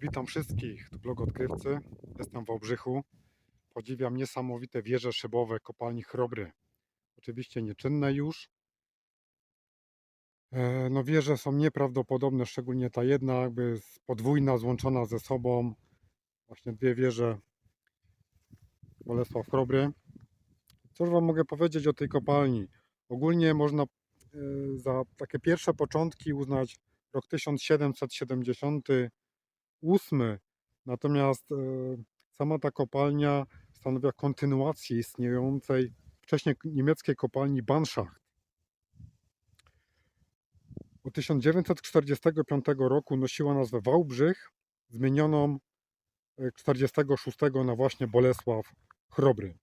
Witam wszystkich, tu blog odkrywcy. Jestem w Obrzychu. Podziwiam niesamowite wieże szybowe kopalni Chrobry. Oczywiście nieczynne już. E, No wieże są nieprawdopodobne, szczególnie ta jedna jakby podwójna, złączona ze sobą. Właśnie dwie wieże Bolesław Chrobry. Cóż Wam mogę powiedzieć o tej kopalni? Ogólnie można e, za takie pierwsze początki uznać rok 1778. Natomiast e, sama ta kopalnia stanowiła kontynuację istniejącej wcześniej niemieckiej kopalni Banschacht. Od 1945 roku nosiła nazwę Wałbrzych, zmienioną e, 46 na właśnie Bolesław Chrobry.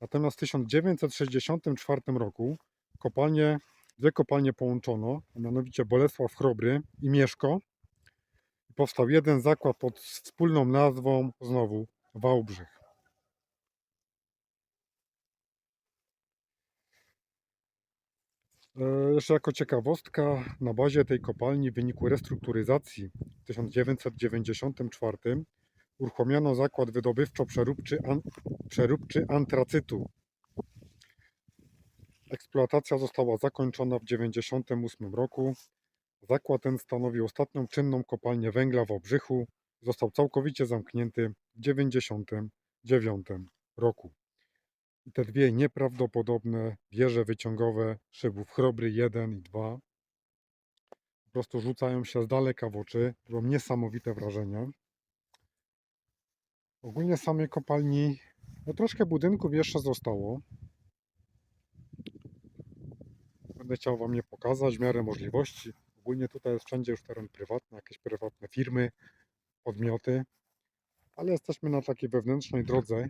Natomiast w 1964 roku kopalnie, dwie kopalnie połączono, a mianowicie Bolesław Chrobry i Mieszko. Powstał jeden zakład pod wspólną nazwą znowu Wałbrzych. E, Jeszcze jako ciekawostka, na bazie tej kopalni w wyniku restrukturyzacji w 1994 uruchomiono zakład wydobywczo-przeróbczy an, przeróbczy antracytu. Eksploatacja została zakończona w 1998 roku. Zakład ten stanowił ostatnią czynną kopalnię węgla w Obrzychu. Został całkowicie zamknięty w 1999 roku. I te dwie nieprawdopodobne wieże wyciągowe szybów Chrobry 1 i 2 po prostu rzucają się z daleka w oczy. Było niesamowite wrażenie. Ogólnie samej kopalni no troszkę budynków jeszcze zostało. Będę chciał Wam je pokazać w miarę możliwości. Ogólnie tutaj jest wszędzie już teren prywatny, jakieś prywatne firmy, podmioty, ale jesteśmy na takiej wewnętrznej drodze,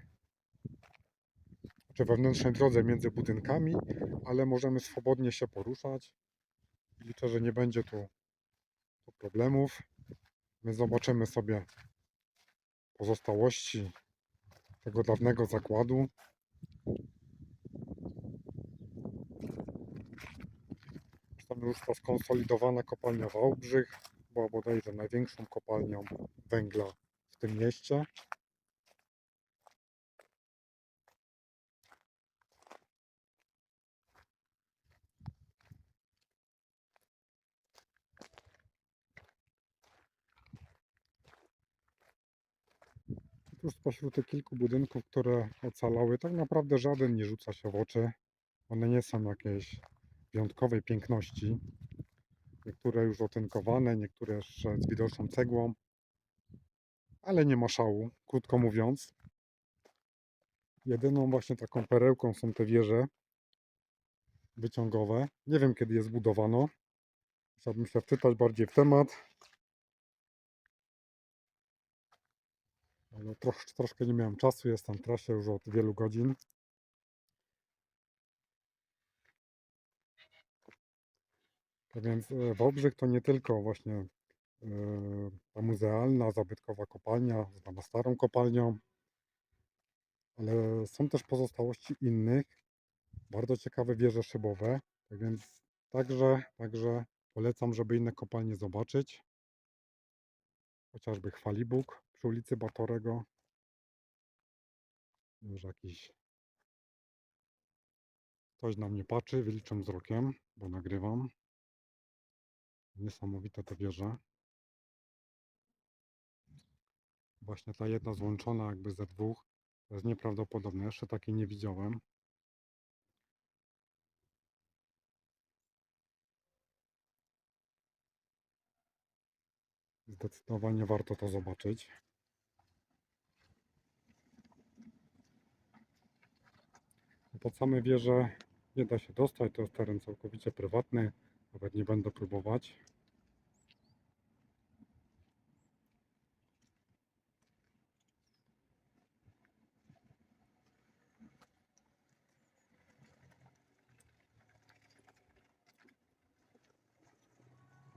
czy wewnętrznej drodze między budynkami, ale możemy swobodnie się poruszać. Liczę, że nie będzie tu, tu problemów. My zobaczymy sobie pozostałości tego dawnego zakładu. Zresztą już ta skonsolidowana kopalnia Wałbrzych była bodajże największą kopalnią węgla w tym mieście. Tu spośród tych kilku budynków, które ocalały, tak naprawdę żaden nie rzuca się w oczy. One nie są jakiejś wyjątkowej piękności. Niektóre już otynkowane, niektóre jeszcze z widoczną cegłą, ale nie ma szału, krótko mówiąc. Jedyną właśnie taką perełką są te wieże wyciągowe. Nie wiem kiedy je zbudowano. Chciałbym się wczytać bardziej w temat. Ale trosz, troszkę nie miałem czasu, jestem w trasie już od wielu godzin. Tak więc e, Wałbrzych to nie tylko właśnie e, ta muzealna, zabytkowa kopalnia, zwana starą kopalnią, ale są też pozostałości innych, bardzo ciekawe wieże szybowe, tak więc także, także polecam, żeby inne kopalnie zobaczyć. Chociażby Chwalibóg przy ulicy Batorego. Już jakiś ktoś na mnie patrzy, wyliczam wzrokiem, bo nagrywam. Niesamowite te wieże. Właśnie ta jedna złączona jakby ze dwóch. To jest nieprawdopodobne. Jeszcze takiej nie widziałem. Zdecydowanie warto to zobaczyć. Pod same wieże nie da się dostać. To jest teren całkowicie prywatny. Nawet nie będę próbować.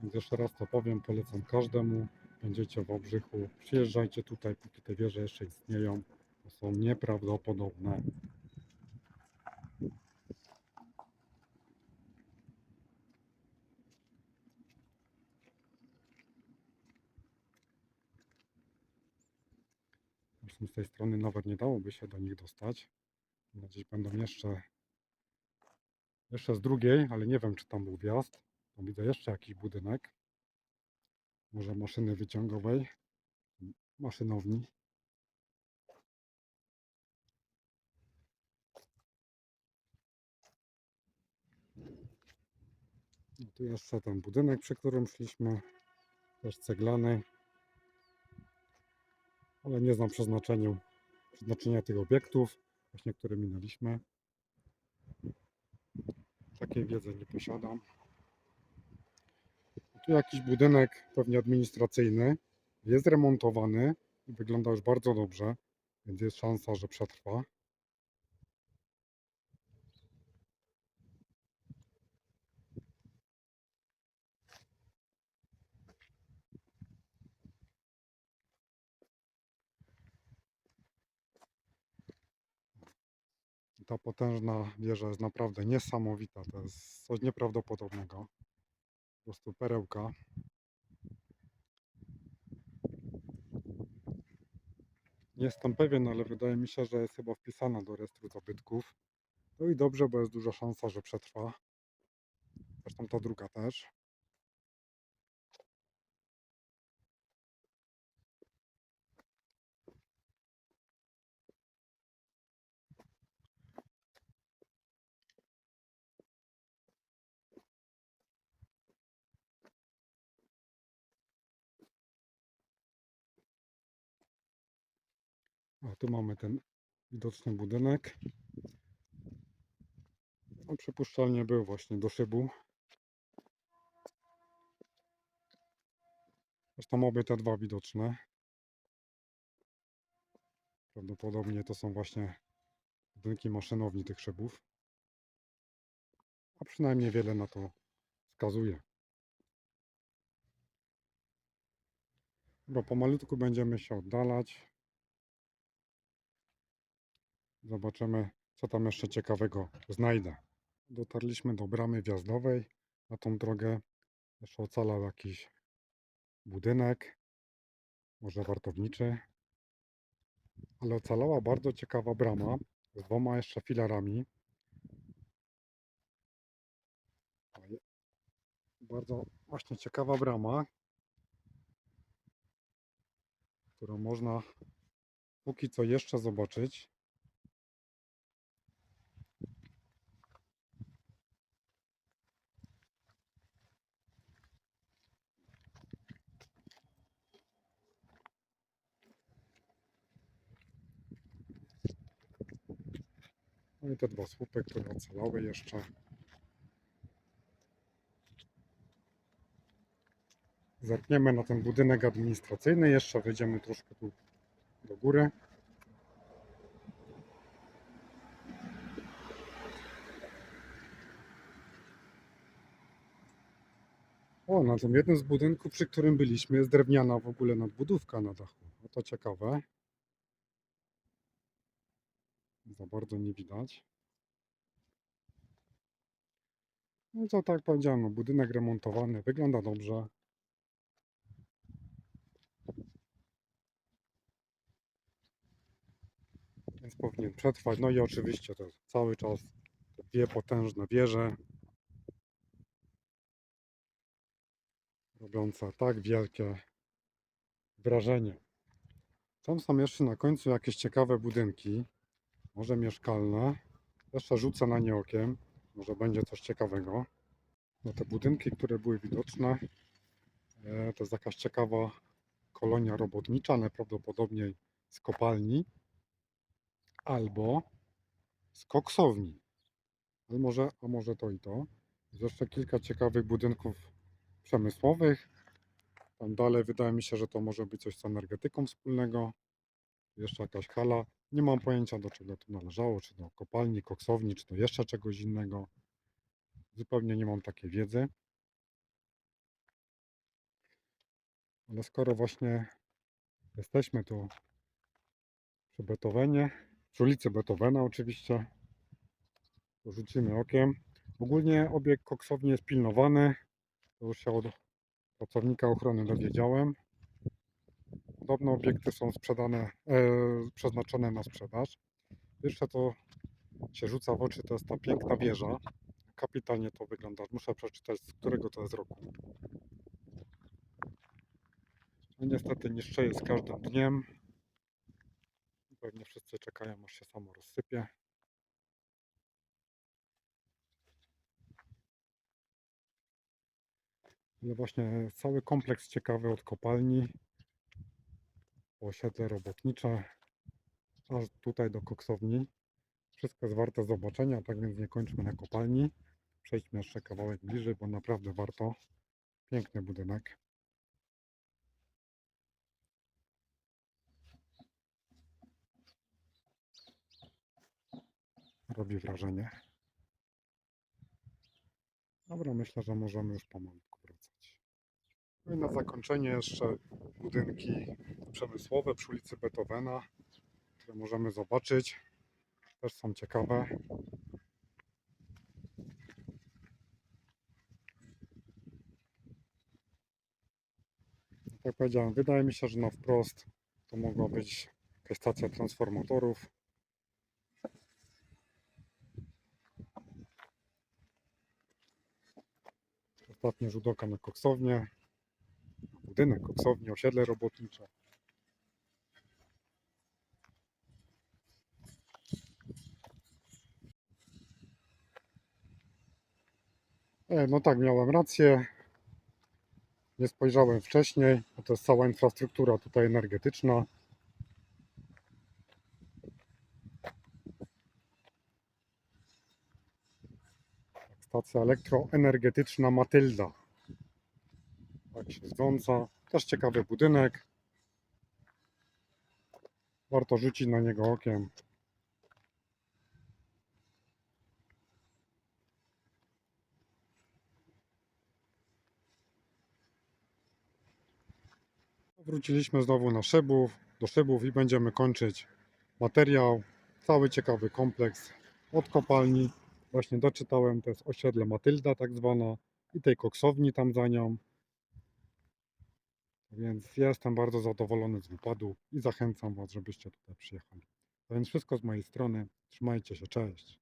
Więc jeszcze raz to powiem, polecam każdemu. Będziecie w Obrzychu, przyjeżdżajcie tutaj, póki te wieże jeszcze istnieją. To są nieprawdopodobne. Z tej strony nawet nie dałoby się do nich dostać. No, Gdzieś będą jeszcze, jeszcze z drugiej, ale nie wiem, czy tam był wjazd. Tam widzę jeszcze jakiś budynek. Może maszyny wyciągowej, maszynowni. No tu jeszcze ten budynek, przy którym szliśmy, też ceglany, ale nie znam przeznaczeniu, przeznaczenia tych obiektów, właśnie które minęliśmy. Takiej wiedzy nie posiadam. Tu jakiś budynek, pewnie administracyjny, jest remontowany i wygląda już bardzo dobrze, więc jest szansa, że przetrwa. Ta potężna wieża jest naprawdę niesamowita. To jest coś nieprawdopodobnego. Po prostu perełka. Nie jestem pewien, ale wydaje mi się, że jest chyba wpisana do rejestru zabytków. No i dobrze, bo jest duża szansa, że przetrwa. Zresztą ta druga też. A tu mamy ten widoczny budynek. No, przypuszczalnie był właśnie do szybu. Zresztą obie te dwa widoczne. Prawdopodobnie to są właśnie budynki maszynowni tych szybów. A przynajmniej wiele na to wskazuje. Bo pomalutku będziemy się oddalać. Zobaczymy, co tam jeszcze ciekawego znajdę. Dotarliśmy do bramy wjazdowej na tą drogę. Jeszcze ocalał jakiś budynek, może wartowniczy. Ale ocalała bardzo ciekawa brama z dwoma jeszcze filarami. Bardzo właśnie ciekawa brama, którą można póki co jeszcze zobaczyć. No i te dwa słupy, które ocalały jeszcze. Zerkniemy na ten budynek administracyjny. Jeszcze wejdziemy troszkę tu do góry. O, na tym jednym z budynków, przy którym byliśmy, jest drewniana w ogóle nadbudówka na dachu. No to ciekawe. Za bardzo nie widać. No co tak powiedziałem, no, budynek remontowany, wygląda dobrze. Więc powinien przetrwać. No i oczywiście to cały czas te dwie potężne wieże. Robiące tak wielkie wrażenie. Tam są jeszcze na końcu jakieś ciekawe budynki. Może mieszkalne. Jeszcze rzucę na nie okiem. Może będzie coś ciekawego. No te budynki, które były widoczne, e, to jest jakaś ciekawa kolonia robotnicza, najprawdopodobniej z kopalni albo z koksowni. Ale może, a może to i to. Jest jeszcze kilka ciekawych budynków przemysłowych. Tam dalej wydaje mi się, że to może być coś z energetyką wspólnego. Jeszcze jakaś hala. Nie mam pojęcia do czego to należało, czy do kopalni, koksowni, czy do jeszcze czegoś innego. Zupełnie nie mam takiej wiedzy. Ale skoro właśnie jesteśmy tu przy Beethovenie, przy ulicy Beethovena oczywiście, to rzucimy okiem. Ogólnie obiekt koksowni jest pilnowany. To już się od pracownika ochrony dowiedziałem. Podobno obiekty są sprzedane, e, przeznaczone na sprzedaż. Pierwsze co się rzuca w oczy to jest ta piękna wieża. Kapitalnie to wygląda. Muszę przeczytać z którego to jest roku. No niestety niszczeje z każdym dniem. Pewnie wszyscy czekają aż się samo rozsypie. Ale właśnie cały kompleks ciekawy od kopalni. Osiedle robotnicze. Aż tutaj do koksowni. Wszystko jest warte zobaczenia, tak więc nie kończmy na kopalni. Przejdźmy jeszcze kawałek bliżej, bo naprawdę warto. Piękny budynek. Robi wrażenie. Dobra, myślę, że możemy już wracać. No i na zakończenie jeszcze budynki przemysłowe przy ulicy Beethovena, które możemy zobaczyć. Też są ciekawe. Jak Tak powiedziałem, wydaje mi się, że na wprost to mogła być jakaś stacja transformatorów. Ostatni rzut oka na koksownię. Budynek koksowni, osiedle robotnicze. E, No tak, miałem rację. Nie spojrzałem wcześniej. bo To jest cała infrastruktura tutaj energetyczna. Stacja elektroenergetyczna Matylda. Związa. Też ciekawy budynek. Warto rzucić na niego okiem. Wróciliśmy znowu na szybów, do szybów i będziemy kończyć materiał. Cały ciekawy kompleks od kopalni. Właśnie doczytałem, to jest osiedle Matylda tak zwana i tej koksowni tam za nią. Więc jestem bardzo zadowolony z wypadu i zachęcam Was, żebyście tutaj przyjechali. A więc wszystko z mojej strony. Trzymajcie się, cześć.